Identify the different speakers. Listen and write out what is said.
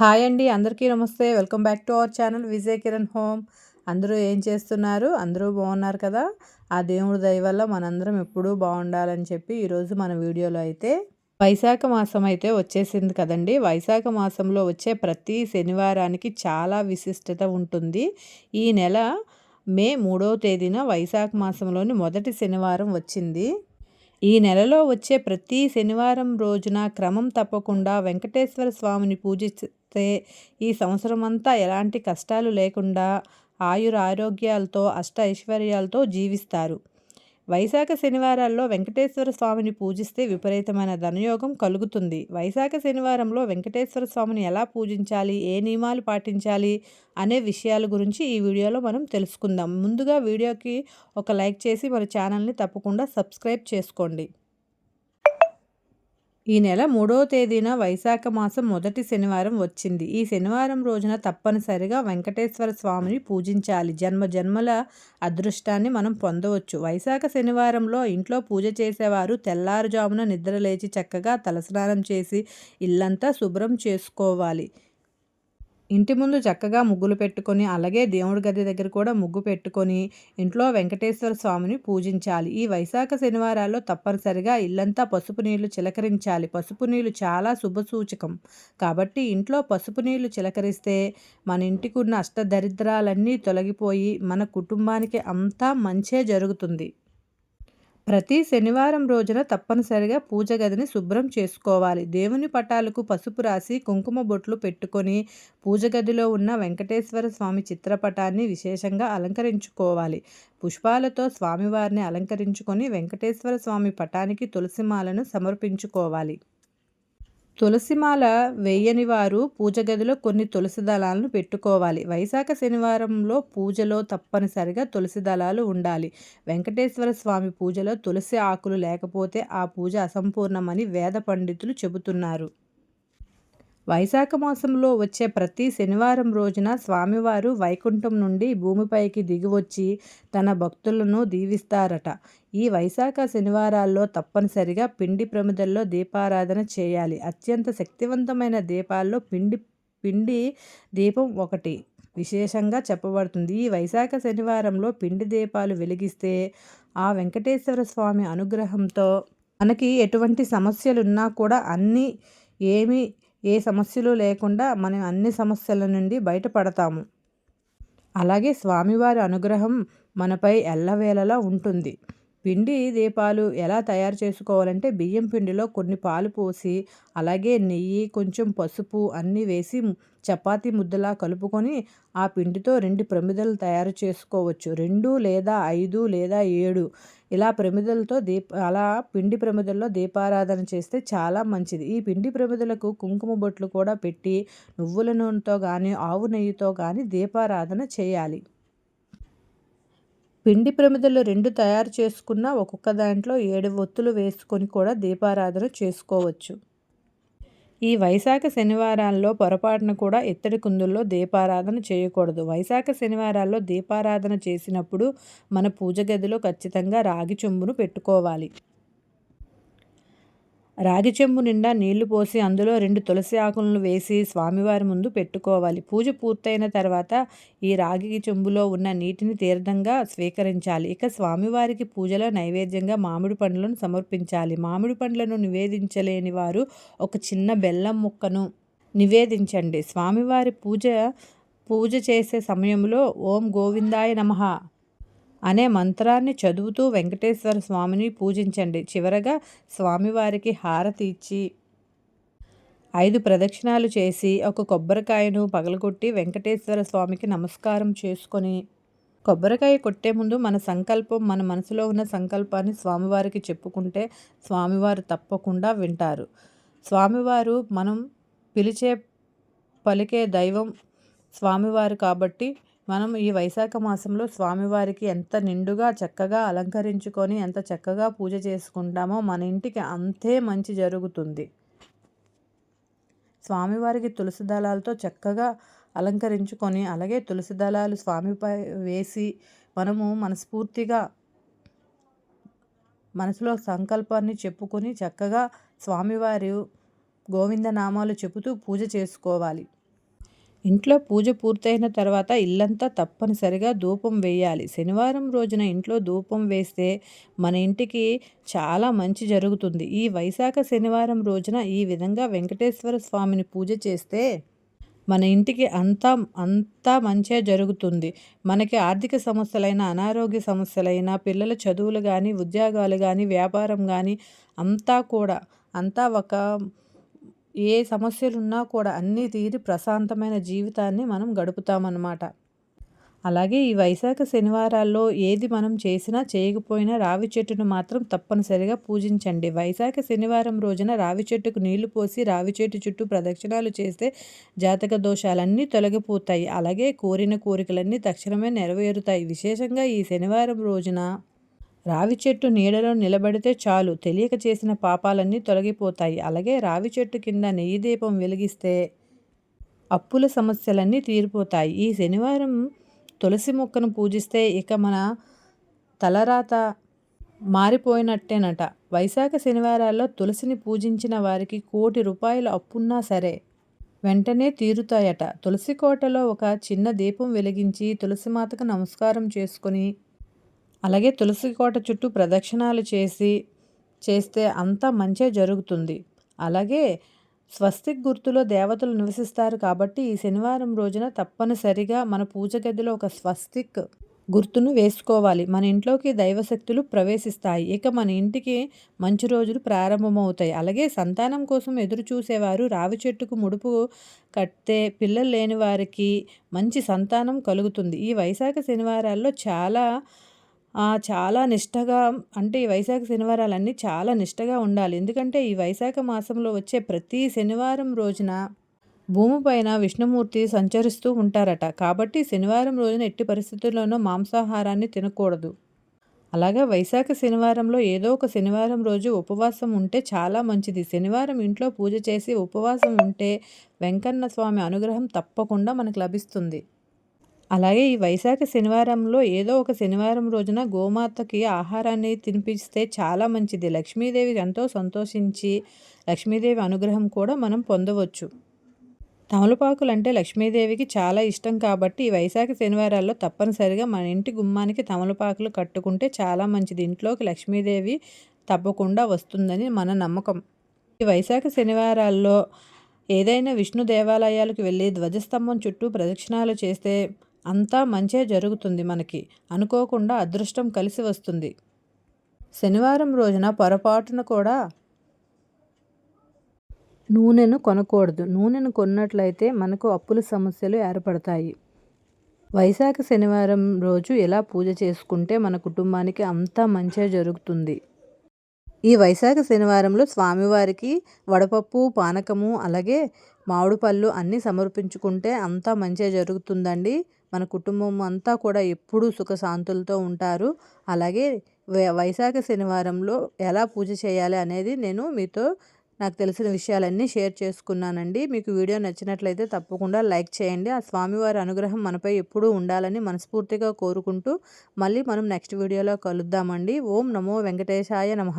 Speaker 1: Hi అండి అందరికీ నమస్తే. Welcome back to our channel Vijay Kiran home. అందరూ ఏం చేస్తున్నారు? అందరూ బాగున్నారు కదా? ఆ దేవుడి దయ వల్ల మనందరం ఎప్పుడూ బాగుండాలని చెప్పి ఈరోజు మన వీడియోలో అయితే వైశాఖ మాసం అయితే వచ్చేసింది కదండి. వైశాఖ మాసంలో వచ్చే ప్రతి శనివారానికి చాలా విశిష్టత ఉంటుంది. ఈ నెల మే మూడవ తేదీన వైశాఖ మాసంలోని మొదటి శనివారం వచ్చింది. ఈ నెలలో వచ్చే ప్రతి శనివారం రోజున క్రమం తప్పకుండా వెంకటేశ్వర స్వామిని పూజిస్తే ఈ సంవత్సరం అంతా ఎలాంటి కష్టాలు లేకుండా ఆయుర ఆరోగ్యాలతో అష్ట ఐశ్వర్యాలతో జీవిస్తారు. వైశాఖ శనివారాల్లో వెంకటేశ్వర స్వామిని పూజిస్తే విపరీతమైన ధనయోగం కలుగుతుంది. వైశాఖ శనివారంలో వెంకటేశ్వర స్వామిని ఎలా పూజించాలి ఏ నియమాలు పాటించాలి అనే విషయాల గురించి ఈ వీడియోలో మనం తెలుసుకుందాం. ముందుగా వీడియోకి ఒక లైక్ చేసి మన ఛానల్ని తప్పకుండా సబ్స్క్రైబ్ చేసుకోండి. ఈ నెల మూడవ తేదీన వైశాఖ మాసం మొదటి శనివారం వచ్చింది. ఈ శనివారం రోజున తప్పనిసరిగా వెంకటేశ్వర స్వామిని పూజించాలి. జన్మ జన్మల అదృష్టాన్ని మనం పొందవచ్చు. వైశాఖ శనివారంలో ఇంట్లో పూజ చేసేవారు తెల్లారుజామున నిద్రలేచి చక్కగా తలస్నానం చేసి ఇల్లంతా శుభ్రం చేసుకోవాలి. ఇంటి ముందు చక్కగా ముగ్గులు పెట్టుకొని అలాగే దేవుడి గది దగ్గర కూడా ముగ్గు పెట్టుకొని ఇంట్లో వెంకటేశ్వర స్వామిని పూజించాలి. ఈ వైశాఖ శనివారాల్లో తప్పనిసరిగా ఇల్లంతా పసుపు నీళ్ళు చిలకరించాలి. పసుపు నీళ్ళు చాలా శుభసూచకం. కాబట్టి ఇంట్లో పసుపు నీళ్ళు చిలకరిస్తే మన ఇంటికి ఉన్న అష్టదరిద్రాలన్నీ తొలగిపోయి మన కుటుంబానికి అంతా మంచే జరుగుతుంది. ప్రతి శనివారం రోజున తప్పనిసరిగా పూజ గదిని శుభ్రం చేసుకోవాలి. దేవుని పటాలకు పసుపు రాసి కుంకుమ బొట్లు పెట్టుకొని పూజ గదిలో ఉన్న వెంకటేశ్వర స్వామి చిత్రపటాన్ని విశేషంగా అలంకరించుకోవాలి. పుష్పాలతో స్వామివారిని అలంకరించుకొని వెంకటేశ్వర స్వామి పటానికి తులసిమాలను సమర్పించుకోవాలి. తులసిమాల వేయని వారు పూజ గదిలో కొన్ని తులసి దళాలను పెట్టుకోవాలి. వైశాఖ శనివారంలో పూజలో తప్పనిసరిగా తులసి దళాలు ఉండాలి. వెంకటేశ్వర స్వామి పూజలో తులసి ఆకులు లేకపోతే ఆ పూజ అసంపూర్ణమని వేద పండితులు చెబుతున్నారు. వైశాఖ మాసంలో వచ్చే ప్రతి శనివారం రోజున స్వామివారు వైకుంఠం నుండి భూమిపైకి దిగివచ్చి తన భక్తులను దీవిస్తారట. ఈ వైశాఖ శనివారాల్లో తప్పనిసరిగా పిండి ప్రమిదల్లో దీపారాధన చేయాలి. అత్యంత శక్తివంతమైన దీపాల్లో పిండి పిండి దీపం ఒకటి విశేషంగా చెప్పబడుతుంది. ఈ వైశాఖ శనివారంలో పిండి దీపాలు వెలిగిస్తే ఆ వెంకటేశ్వర స్వామి అనుగ్రహంతో మనకి ఎటువంటి సమస్యలున్నా కూడా అన్నీ ఏమీ ఏ సమస్యలు లేకుండా మనం అన్ని సమస్యల నుండి బయటపడతాము. అలాగే స్వామివారి అనుగ్రహం మనపై ఎల్లవేళలా ఉంటుంది. పిండి దీపాలు ఎలా తయారు చేసుకోవాలంటే బియ్యం పిండిలో కొన్ని పాలు పోసి అలాగే నెయ్యి కొంచెం పసుపు అన్నీ వేసి చపాతీ ముద్దలా కలుపుకొని ఆ పిండితో రెండు ప్రమిదలు తయారు చేసుకోవచ్చు. రెండు లేదా ఐదు లేదా ఏడు ఇలా ప్రమిదలతో దీప అలా పిండి ప్రమిదల్లో దీపారాధన చేస్తే చాలా మంచిది. ఈ పిండి ప్రమిదలకు కుంకుమ బొట్లు కూడా పెట్టి నువ్వుల నూనెతో కానీ ఆవు నెయ్యితో కానీ దీపారాధన చేయాలి. పిండి ప్రమిదలు రెండు తయారు చేసుకున్న ఒక్కొక్క దాంట్లో ఏడు ఒత్తులు వేసుకొని కూడా దీపారాధన చేసుకోవచ్చు. ఈ వైశాఖ శనివారాల్లో పొరపాటున కూడా ఇత్తడి కుందుల్లో దీపారాధన చేయకూడదు. వైశాఖ శనివారాల్లో దీపారాధన చేసినప్పుడు మన పూజ గదిలో ఖచ్చితంగా రాగి చెంబును పెట్టుకోవాలి. రాగి చెంబు నిండా నీళ్ళు పోసి అందులో రెండు తులసి ఆకులను వేసి స్వామివారి ముందు పెట్టుకోవాలి. పూజ పూర్తయిన తర్వాత ఈ రాగి చెంబులో ఉన్న నీటిని తీర్థంగా స్వీకరించాలి. ఇక స్వామివారికి పూజలో నైవేద్యంగా మామిడి పండ్లను సమర్పించాలి. మామిడి పండ్లను నివేదించలేని వారు ఒక చిన్న బెల్లం ముక్కను నివేదించండి. స్వామివారి పూజ పూజ చేసే సమయంలో ఓం గోవిందాయ నమ. అనే మంత్రాన్ని చదువుతూ వెంకటేశ్వర స్వామిని పూజించండి. చివరగా స్వామివారికి హారతి ఇచ్చి ఐదు ప్రదక్షిణాలు చేసి ఒక కొబ్బరికాయను పగలగొట్టి వెంకటేశ్వర స్వామికి నమస్కారం చేసుకొని కొబ్బరికాయ కొట్టే ముందు మన సంకల్పం మన మనసులో ఉన్న సంకల్పాన్ని స్వామివారికి చెప్పుకుంటే స్వామివారు తప్పకుండా వింటారు. స్వామివారు మనం పిలిచే పలికే దైవం స్వామివారు కాబట్టి మనం ఈ వైశాఖ మాసంలో స్వామివారికి ఎంత నిండుగా చక్కగా అలంకరించుకొని ఎంత చక్కగా పూజ చేసుకుంటామో మన ఇంటికి అంతే మంచి జరుగుతుంది. స్వామివారికి తులసి దళాలతో చక్కగా అలంకరించుకొని అలాగే తులసి దళాలు స్వామిపై వేసి మనము మనస్ఫూర్తిగా మనసులో సంకల్పాన్ని చెప్పుకొని చక్కగా స్వామివారి గోవింద నామాలు చెబుతూ పూజ చేసుకోవాలి. ఇంట్లో పూజ పూర్తయిన తర్వాత ఇల్లంతా తప్పనిసరిగా ధూపం వేయాలి. శనివారం రోజున ఇంట్లో ధూపం వేస్తే మన ఇంటికి చాలా మంచి జరుగుతుంది. ఈ వైశాఖ శనివారం రోజున ఈ విధంగా వెంకటేశ్వర స్వామిని పూజ చేస్తే మన ఇంటికి అంతా అంతా మంచిగా జరుగుతుంది. మనకి ఆర్థిక సమస్యలైన అనారోగ్య సమస్యలైన పిల్లల చదువులు కానీ ఉద్యోగాలు కానీ వ్యాపారం కానీ అంతా కూడా అంతా ఒక ఏ సమస్యలున్నా కూడా అన్నీ తీరి ప్రశాంతమైన జీవితాన్ని మనం గడుపుతామన్నమాట. అలాగే ఈ వైశాఖ శనివారాల్లో ఏది మనం చేసినా చేయకపోయినా రావి చెట్టును మాత్రం తప్పనిసరిగా పూజించండి. వైశాఖ శనివారం రోజున రావి చెట్టుకు నీళ్ళు పోసి రావి చెట్టు చుట్టూ ప్రదక్షిణాలు చేస్తే జాతక దోషాలన్నీ తొలగిపోతాయి. అలాగే కోరిన కోరికలన్నీ తక్షణమే నెరవేరుతాయి. విశేషంగా ఈ శనివారం రోజున రావి చెట్టు నీడలో నిలబడితే చాలు. తెలియక చేసిన పాపాలన్నీ తొలగిపోతాయి. అలాగే రావి చెట్టు కింద నెయ్యి దీపం వెలిగిస్తే అప్పుల సమస్యలన్నీ తీరిపోతాయి. ఈ శనివారం తులసి మొక్కను పూజిస్తే ఇక మన తలరాత మారిపోయినట్టేనట. వైశాఖ శనివారాల్లో తులసిని పూజించిన వారికి కోటి రూపాయలు అప్పున్నా సరే వెంటనే తీరుతాయట. తులసి కోటలో ఒక చిన్న దీపం వెలిగించి తులసిమాతకు నమస్కారం చేసుకొని అలాగే తులసి కోట చుట్టూ ప్రదక్షిణాలు చేసి చేస్తే అంతా మంచే జరుగుతుంది. అలాగే స్వస్తిక్ గుర్తులో దేవతలు నివసిస్తారు కాబట్టి ఈ శనివారం రోజున తప్పనిసరిగా మన పూజ గదిలో ఒక స్వస్తిక్ గుర్తును వేసుకోవాలి. మన ఇంట్లోకి దైవశక్తులు ప్రవేశిస్తాయి. ఇక మన ఇంటికి మంచి రోజులు ప్రారంభమవుతాయి. అలాగే సంతానం కోసం ఎదురు చూసేవారు రావి చెట్టుకు ముడుపు కట్టే పిల్లలు లేని వారికి మంచి సంతానం కలుగుతుంది. ఈ వైశాఖ శనివారాల్లో చాలా చాలా నిష్టగా అంటే ఈ వైశాఖ శనివారాలన్నీ చాలా నిష్టగా ఉండాలి. ఎందుకంటే ఈ వైశాఖ మాసంలో వచ్చే ప్రతి శనివారం రోజున భూమిపైన విష్ణుమూర్తి సంచరిస్తూ ఉంటారట. కాబట్టి శనివారం రోజున ఎట్టి పరిస్థితుల్లోనూ మాంసాహారాన్ని తినకూడదు. అలాగే వైశాఖ శనివారంలో ఏదో ఒక శనివారం రోజు ఉపవాసం ఉంటే చాలా మంచిది. శనివారం ఇంట్లో పూజ చేసి ఉపవాసం ఉంటే వెంకన్న స్వామి అనుగ్రహం తప్పకుండా మనకు లభిస్తుంది. అలాగే ఈ వైశాఖ శనివారంలో ఏదో ఒక శనివారం రోజున గోమాతకి ఆహారాన్ని తినిపిస్తే చాలా మంచిది. లక్ష్మీదేవి ఎంతో సంతోషించి లక్ష్మీదేవి అనుగ్రహం కూడా మనం పొందవచ్చు. తమలపాకులు అంటే లక్ష్మీదేవికి చాలా ఇష్టం కాబట్టి ఈ వైశాఖ శనివారాల్లో తప్పనిసరిగా మన ఇంటి గుమ్మానికి తమలపాకులు కట్టుకుంటే చాలా మంచిది. ఇంట్లోకి లక్ష్మీదేవి తప్పకుండా వస్తుందని మన నమ్మకం. ఈ వైశాఖ శనివారాల్లో ఏదైనా విష్ణు దేవాలయాలకు వెళ్ళి ధ్వజస్తంభం చుట్టూ ప్రదక్షిణాలు చేస్తే అంతా మంచే జరుగుతుంది మనకి. అనుకోకుండా అదృష్టం కలిసి వస్తుంది. శనివారం రోజున పొరపాటున కూడా నూనెను కొనకూడదు. నూనెను కొన్నట్లయితే మనకు అప్పుల సమస్యలు ఏర్పడతాయి. వైశాఖ శనివారం రోజు ఎలా పూజ చేసుకుంటే మన కుటుంబానికి అంతా మంచిగా జరుగుతుంది? ఈ వైశాఖ శనివారంలో స్వామివారికి వడపప్పు పానకము అలాగే మామిడి పళ్ళు అన్నీ సమర్పించుకుంటే అంతా మంచిగా జరుగుతుందండి. మన కుటుంబం అంతా కూడా ఎప్పుడూ సుఖశాంతులతో ఉంటారు. అలాగే వైశాఖ శనివారంలో ఎలా పూజ చేయాలి అనేది నేను మీతో నాకు తెలిసిన విషయాలన్నీ షేర్ చేసుకున్నానండి. మీకు వీడియో నచ్చినట్లయితే తప్పకుండా లైక్ చేయండి. ఆ స్వామివారి అనుగ్రహం మనపై ఎప్పుడూ ఉండాలని మనస్ఫూర్తిగా కోరుకుంటూ మళ్ళీ మనం నెక్స్ట్ వీడియోలో కలుద్దామండి. ఓం నమో వెంకటేశాయ నమ.